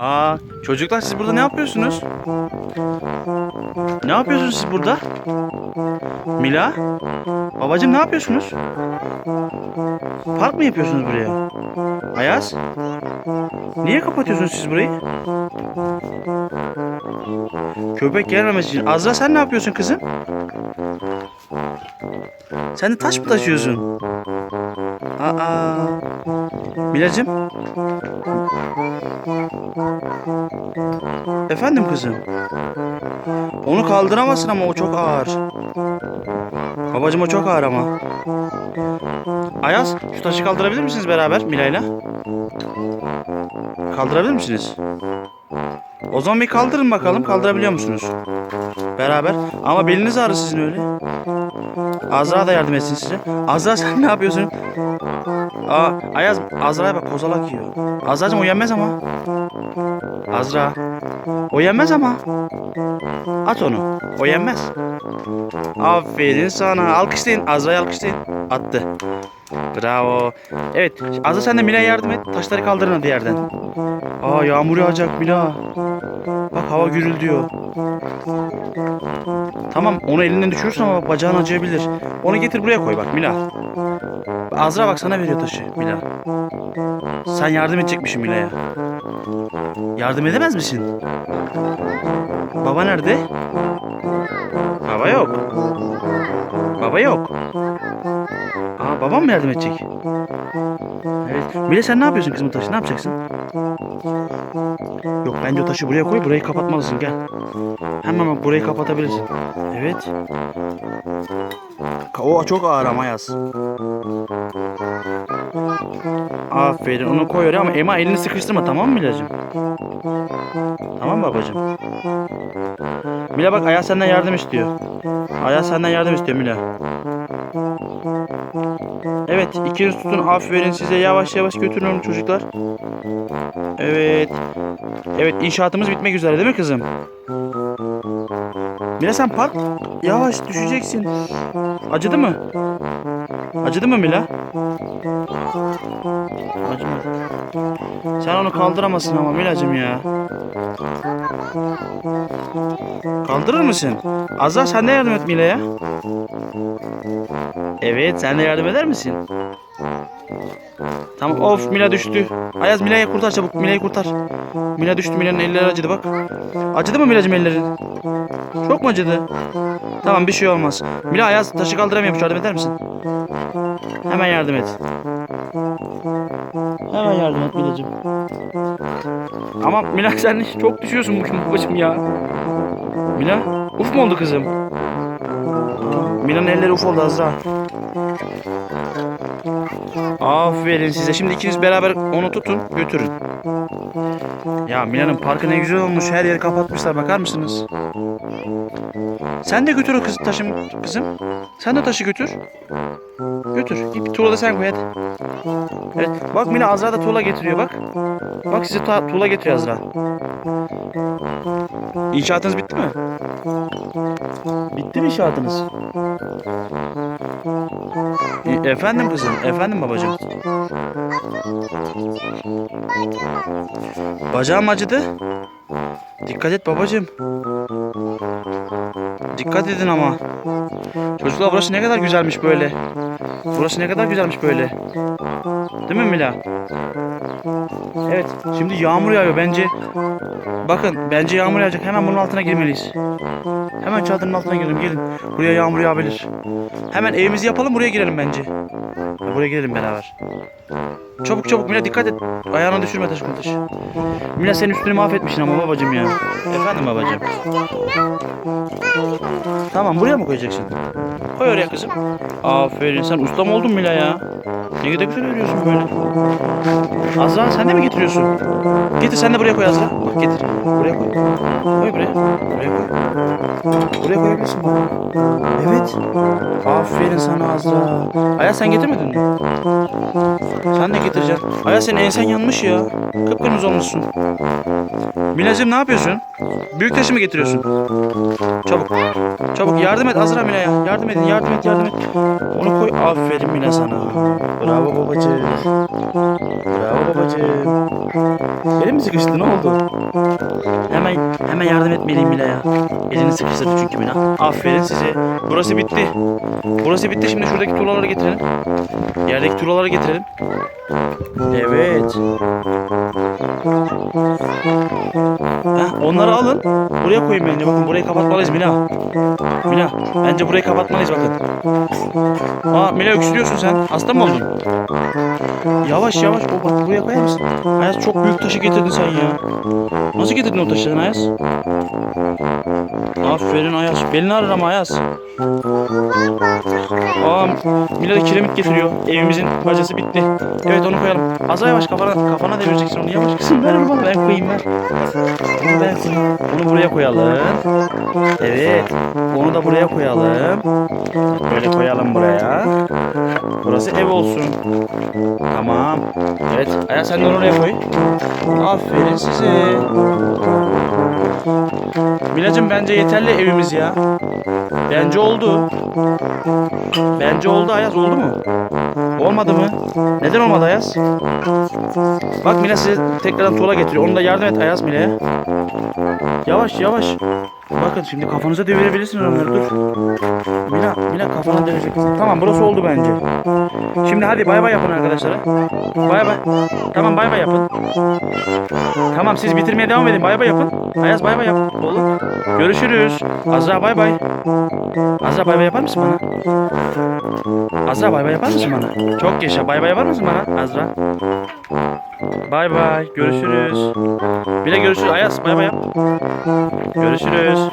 Aa, çocuklar siz burada ne yapıyorsunuz? Ne yapıyorsunuz siz burada? Mila? Babacım ne yapıyorsunuz? Park mı yapıyorsunuz buraya? Ayaz? Niye kapatıyorsunuz siz burayı? Köpek gelmemesi için. Azra sen ne yapıyorsun kızım? Sen de taş mı taşıyorsun? Aa. Milacım. Efendim kızım. Onu kaldıramazsın ama o çok ağır. Babacım o çok ağır ama. Ayaz şu taşı kaldırabilir misiniz beraber Mila'yla? Kaldırabilir misiniz? O zaman bir kaldırın bakalım. Kaldırabiliyor musunuz? Beraber. Ama beliniz ağrı sizin öyle. Azra da yardım etsin size. Azra sen ne yapıyorsun? Aa, Ayaz Azra'ya bak kozalak yiyor. Azra'cığım o yenmez ama. Azra. O yenmez ama. At onu. O yenmez. Aferin sana. Alkışlayın. Azra'yı alkışlayın. Attı. Bravo. Evet. Azra sen de Mila'ya yardım et. Taşları kaldırın hadi yerden. Aa yağmur yağacak Mila. Bak hava gürüldüyor. Tamam onu elinden düşürürsün ama bacağın acıyabilir. Onu getir buraya koy bak Mila. Azra bak sana veriyor taşı Mila. Sen yardım edecekmişsin Mila'ya. Yardım edemez misin? Baba nerede? Baba yok. Baba yok. Aa babam mı yardım edecek? Evet. Sen ne yapıyorsun kızım taşı? Ne yapacaksın? Yok bence o taşı buraya koy. Burayı kapatmalısın gel. Hemen bak burayı kapatabilirsin. Evet. O çok ağır ama yaz. Aferin onu koy oraya ama Ema elini sıkıştırma tamam mı Milacığım? Tamam babacığım? Mila bak Ayaz senden yardım istiyor. Ayaz senden yardım istiyor Mila. Evet ikiniz tutun aferin size yavaş yavaş götürün onu çocuklar. Evet. Evet inşaatımız bitmek üzere değil mi kızım? Mila sen park yavaş düşeceksin. Acıdı mı? Acıdı mı Mila? Acımadı. Sen onu kaldıramazsın ama Milacım ya. Kaldırır mısın? Azra sen de yardım et Mila'ya. Evet sen de yardım eder misin? Tamam of Mila düştü. Ayaz Mila'yı kurtar çabuk Mila'yı kurtar. Mila düştü Mila'nın elleri acıdı bak. Acıdı mı Mila'cım ellerin? Çok mu acıdı? Tamam bir şey olmaz. Mila Ayaz taşı kaldıramıyormuş yardım eder misin? Hemen yardım et. Hemen yardım et Mila'cım. Ama Mila sen çok düşüyorsun bugün babacım ya. Mila uf mu oldu kızım? Mila'nın elleri uf oldu Azra. Aferin size. Şimdi ikiniz beraber onu tutun, götürün. Ya Mila'nın parkı ne güzel olmuş. Her yeri kapatmışlar. Bakar mısınız? Sen de götür o kız taşım kızım. Sen de taşı götür. Götür. Bir tuğla da sen koy hadi. Evet. Bak Mila Azra da tuğla getiriyor bak. Bak size tuğla getiriyor Azra. İnşaatınız bitti mi? Bitti mi inşaatınız? E, efendim kızım, efendim babacığım. Bacağım acıdı. Dikkat et babacığım. Dikkat edin ama. Çocuklar burası ne kadar güzelmiş böyle. Burası ne kadar güzelmiş böyle. Değil mi Mila? Evet, şimdi yağmur yağıyor bence. Bakın, bence yağmur yağacak. Hemen bunun altına girmeliyiz. Hemen çadırın altına girelim, gelin. Buraya yağmur yağabilir. Hemen evimizi yapalım, buraya girelim bence. Buraya girelim beraber. Çabuk çabuk Mila dikkat et. Ayağına düşürme taşı taş. Mila senin üstünü mahvetmişsin ama babacım ya. Efendim babacım. Tamam buraya mı koyacaksın? Koy oraya kızım. Aferin sen usta mı oldun Mila ya? Ne kadar güzel örüyorsun böyle. Azra sen de mi getiriyorsun? Getir sen de buraya koy Azra. Bak getir. Buraya koy. Koy buraya. Buraya koy. Buraya koyabilirsin baba. Evet. Aferin sana Azra. Ayaz sen getirmedin mi? Sen de getireceksin. Ayaz senin ensen yanmış ya. Kıpkırmızı olmuşsun. Milacığım ne yapıyorsun? Büyük taşı mı getiriyorsun? Çabuk. Çabuk yardım et Azra Mila'ya. Yardım edin yardım et yardım et. Onu koy. Aferin Mila sana. Bravo babacığım. Bravo babacığım. Elim mi sıkıştı ne oldu? Hemen hemen yardım etmeliyim Mila'ya. Elini sıkıştırdı çünkü Mila. Aferin size. Burası bitti. Burası bitti. Şimdi şuradaki tuğlaları getirelim. Yerdeki tuğlaları getirelim. Evet. Heh, onları alın. Buraya koyun bence. Bakın burayı kapatmalıyız Mila. Mila bence burayı kapatmalıyız bakın. Aa Mila öksürüyorsun sen. Hasta mı oldun? Yavaş yavaş. O bak buraya koyar mısın? Ayaz çok büyük taşı getirdin sen ya. Nasıl getirdin o taşı sen Ayaz? Aferin Ayaz. Belini ağrır ama Ayaz. Aa Mila da kiremit getiriyor. Evimizin bacası bitti. Evet onu koyalım. Az yavaş kafana, kafana devireceksin onu. Yavaş kızım ver bana ben koyayım ver. Onu ben. Onu buraya koyalım. Evet. Onu da buraya koyalım. Böyle koyalım buraya. Burası ev olsun. Tamam. Evet. Aya sen de oraya koy. Aferin size. Milacım bence yeterli evimiz ya. Bence oldu. Bence oldu Ayaz oldu mu? Olmadı mı? Neden olmadı Ayaz? Bak Mila size tekrardan tuğla getiriyor. Onu da yardım et Ayaz Mila'ya. Yavaş yavaş. Bakın şimdi kafanıza devirebilirsiniz onları dur. Mila, Mila kafana devirecek. Tamam burası oldu bence. Şimdi hadi bay bay yapın arkadaşlara. Bay bay. Tamam bay bay yapın. Tamam siz bitirmeye devam edin. Bay bay yapın. Ayaz bay bay yap. Oğlum. Görüşürüz. Azra bay bay. Azra bay bay yapar mısın bana? Azra bay bay yapar mısın bana? Çok yaşa. Bay bay yapar mısın bana Azra? Bay bay. Görüşürüz. Bir de görüşürüz. Ayaz bay bay. Görüşürüz.